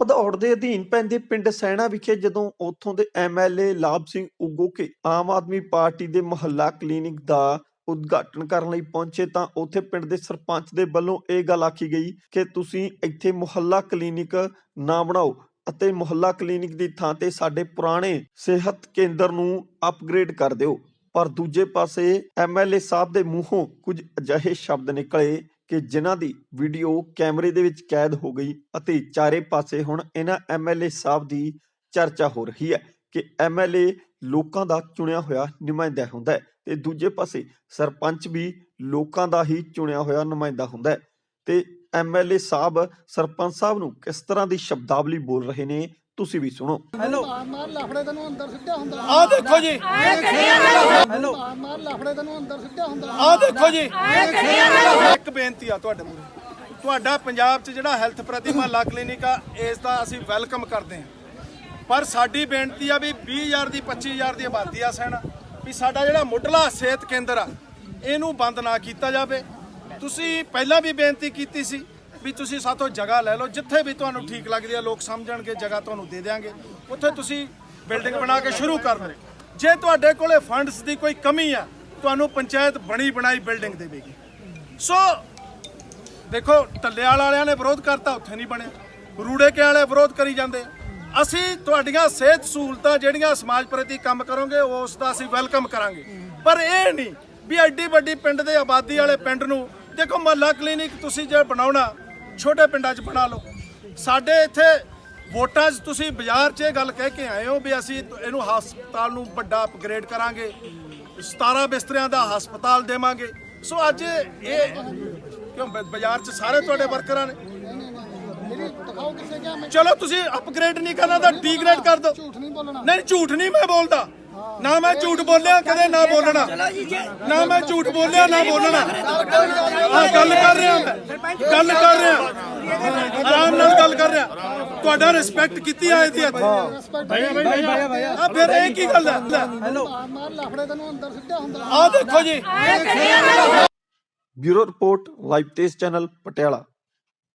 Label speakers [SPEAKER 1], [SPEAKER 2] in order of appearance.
[SPEAKER 1] ਭਦੌੜ ਦੇ ਅਧੀਨ ਪੈਂਦੇ ਪਿੰਡ ਸੈਣਾ ਵਿਖੇ ਜਦੋਂ ਉੱਥੋਂ ਦੇ ਐਮਐਲਏ ਲਾਭ ਸਿੰਘ ਉਗੋਕੇ ਆਮ ਆਦਮੀ ਪਾਰਟੀ ਦੇ ਮੁਹੱਲਾ ਕਲੀਨਿਕ ਦਾ ਉਦਘਾਟਨ ਕਰਨ ਲਈ ਪਹੁੰਚੇ ਤਾਂ ਉੱਥੇ ਪਿੰਡ ਦੇ ਸਰਪੰਚ ਦੇ ਵੱਲੋਂ ਇਹ ਗੱਲ ਆਖੀ ਗਈ ਕਿ ਤੁਸੀਂ ਇੱਥੇ ਮੁਹੱਲਾ ਕਲੀਨਿਕ ਨਾ ਬਣਾਓ। ਅਤੇ ਮੁਹੱਲਾ ਕਲੀਨਿਕ ਦੀ ਥਾਂ ਤੇ ਸਾਡੇ ਪੁਰਾਣੇ ਸਿਹਤ ਕੇਂਦਰ ਨੂੰ ਅਪਗ੍ਰੇਡ ਕਰ ਦਿਓ। ਪਰ ਦੂਜੇ ਪਾਸੇ ਐਮਐਲਏ ਸਾਹਿਬ ਦੇ ਮੂੰਹੋਂ ਕੁਝ ਅਜਿਹੇ ਸ਼ਬਦ ਨਿਕਲੇ ਕਿ ਜਿਨ੍ਹਾਂ ਦੀ ਵੀਡੀਓ ਕੈਮਰੇ ਦੇ ਵਿੱਚ ਕੈਦ ਹੋ ਗਈ ਅਤੇ ਚਾਰੇ ਪਾਸੇ ਹੁਣ ਇਹਨਾਂ ਐਮਐਲਏ ਸਾਹਿਬ ਦੀ ਚਰਚਾ ਹੋ ਰਹੀ ਹੈ ਕਿ ਐਮਐਲਏ ਲੋਕਾਂ ਦਾ ਚੁਣਿਆ ਹੋਇਆ ਨੁਮਾਇੰਦਾ ਹੁੰਦਾ ਹੈ ਤੇ ਦੂਜੇ ਪਾਸੇ ਸਰਪੰਚ ਵੀ ਲੋਕਾਂ ਦਾ ਹੀ ਚੁਣਿਆ ਹੋਇਆ ਨੁਮਾਇੰਦਾ ਹੁੰਦਾ ਹੈ ਤੇ ਐਮਐਲਏ ਸਾਹਿਬ ਸਰਪੰਚ ਸਾਹਿਬ ਨੂੰ ਕਿਸ ਤਰ੍ਹਾਂ ਦੀ ਸ਼ਬਦਾਵਲੀ ਬੋਲ ਰਹੇ ਨੇ ਤੁਸੀਂ ਵੀ ਸੁਣੋ।
[SPEAKER 2] ਹੈਲੋ।
[SPEAKER 3] ਮਾਰ ਮਾਰ ਲਫੜੇ ਤੈਨੂੰ ਅੰਦਰ ਸਿੱਟਿਆ ਹੁੰਦਾ।
[SPEAKER 2] ਆ ਦੇਖੋ ਜੀ। ਹੈਲੋ।
[SPEAKER 3] ਮਾਰ ਮਾਰ ਲਫੜੇ ਤੈਨੂੰ ਅੰਦਰ ਸਿੱਟਿਆ ਹੁੰਦਾ।
[SPEAKER 2] ਆ ਦੇਖੋ ਜੀ। ਇੱਕ ਬੇਨਤੀ ਆ ਤੁਹਾਡੇ ਮੂਹਰੇ। ਤੁਹਾਡਾ ਪੰਜਾਬ 'ਚ ਜਿਹੜਾ ਹੈਲਥ ਪ੍ਰਤੀ ਮਹੱਲਾ ਕਲੀਨਿਕ ਆ ਇਸ ਦਾ ਅਸੀਂ ਵੈਲਕਮ ਕਰਦੇ ਹਾਂ। ਪਰ ਸਾਡੀ ਬੇਨਤੀ ਆ ਵੀ 20000 ਦੀ 25000 ਦੀ ਆਬਾਦੀ ਆ ਸੈਣਾ ਵੀ ਸਾਡਾ ਜਿਹੜਾ ਮੁੱਢਲਾ ਸਿਹਤ ਕੇਂਦਰ ਆ ਇਹਨੂੰ ਬੰਦ ਨਾ ਕੀਤਾ ਜਾਵੇ। ਤੁਸੀਂ ਪਹਿਲਾਂ ਵੀ ਬੇਨਤੀ ਕੀਤੀ ਸੀ ਵੀ ਤੁਸੀਂ ਸਾਥੋਂ ਜਗ੍ਹਾ ਲੈ ਲਓ, ਜਿੱਥੇ ਵੀ ਤੁਹਾਨੂੰ ਠੀਕ ਲੱਗਦੀ ਹੈ ਲੋਕ ਸਮਝਣਗੇ, ਜਗ੍ਹਾ ਤੁਹਾਨੂੰ ਦੇ ਦੇਵਾਂਗੇ ਉੱਥੇ ਤੁਸੀਂ ਬਿਲਡਿੰਗ ਬਣਾ ਕੇ ਸ਼ੁਰੂ ਕਰ ਦਿਓ। ਜੇ ਤੁਹਾਡੇ ਕੋਲੇ ਫੰਡਸ ਦੀ ਕੋਈ ਕਮੀ ਹੈ ਤੁਹਾਨੂੰ ਪੰਚਾਇਤ ਬਣੀ ਬਣਾਈ ਬਿਲਡਿੰਗ ਦੇਵੇਗੀ। ਸੋ ਦੇਖੋ ਟੱਲੇਵਾਲ ਵਾਲਿਆਂ ਨੇ ਵਿਰੋਧ ਕਰਤਾ, ਉੱਥੇ ਨਹੀਂ ਬਣਿਆ। ਰੂੜੇ ਕੇ ਵਾਲੇ ਵਿਰੋਧ ਕਰੀ ਜਾਂਦੇ ਅਸੀਂ ਤੁਹਾਡੀਆਂ ਸਿਹਤ ਸਹੂਲਤਾਂ ਜਿਹੜੀਆਂ ਸਮਾਜ ਪ੍ਰਤੀ ਕੰਮ ਕਰੋਗੇ, ਉਸ ਦਾ ਅਸੀਂ ਵੈਲਕਮ ਕਰਾਂਗੇ। ਪਰ ਇਹ ਨਹੀਂ ਵੀ ਐਡੀ ਵੱਡੀ ਪਿੰਡ ਦੇ ਆਬਾਦੀ ਵਾਲੇ ਪਿੰਡ ਨੂੰ ਦੇਖੋ ਮਹੱਲਾ ਕਲੀਨਿਕ ਤੁਸੀਂ ਜੇ ਬਣਾਉਣਾ ਛੋਟੇ ਪਿੰਡਾਂ 'ਚ ਬਣਾ ਲਓ। ਸਾਡੇ ਇੱਥੇ ਵੋਟਾਂ 'ਚ ਤੁਸੀਂ ਬਾਜ਼ਾਰ 'ਚ ਇਹ ਗੱਲ ਕਹਿ ਕੇ ਆਏ ਹੋ ਵੀ ਅਸੀਂ ਇਹਨੂੰ ਹਸਪਤਾਲ ਨੂੰ ਵੱਡਾ ਅਪਗ੍ਰੇਡ ਕਰਾਂਗੇ। 17 ਬਿਸਤਰਿਆਂ ਦਾ ਹਸਪਤਾਲ ਦੇਵਾਂਗੇ। ਸੋ ਅੱਜ ਇਹ ਕਿਉਂ ਬਾਜ਼ਾਰ 'ਚ ਸਾਰੇ ਤੁਹਾਡੇ ਵਰਕਰਾਂ ਨੇ? ਚਲੋ ਤੁਸੀਂ ਅਪਗ੍ਰੇਡ ਨਹੀਂ ਕਰਨਾ ਤਾਂ ਡੀਗ੍ਰੇਡ ਕਰ ਦਿਓ।
[SPEAKER 3] ਝੂਠ ਨਹੀਂ ਬੋਲਣਾ।
[SPEAKER 2] ਨਹੀਂ ਝੂਠ ਨਹੀਂ ਮੈਂ ਬੋਲਦਾ। ਨਾ ਮੈਂ ਝੂਠ ਬੋਲਿਆ ਕਦੇ ਨਾ ਬੋਲਣਾ। ਨਾ ਮੈਂ ਝੂਠ ਬੋਲਿਆ ਨਾ ਬੋਲਣਾ। ਆ ਗੱਲ ਕਰ ਰਿਹਾ ਮੈਂ। ਗੱਲ ਕਰ ਰਿਹਾ। ਆਰਾਮ ਨਾਲ ਗੱਲ ਕਰ ਰਿਹਾ। ਤੁਹਾਡਾ ਰਿਸਪੈਕਟ ਕੀਤੀ ਆਏ ਦੀ ਇੱਥੇ ਆ ਫਿਰ ਇਹ ਕੀ ਗੱਲ ਹੈ ਹੈਲੋ
[SPEAKER 3] ਮਾਰ ਮਾਰ ਲਫੜੇ ਤੈਨੂੰ ਅੰਦਰ ਸਿੱਟਿਆ ਹੁੰਦਾ
[SPEAKER 2] ਆ ਦੇਖੋ ਜੀ।
[SPEAKER 1] ਬਿਊਰੋ ਰਿਪੋਰਟ ਲਾਈਵ ਤੇਜ਼ ਚੈਨਲ ਪਟਿਆਲਾ।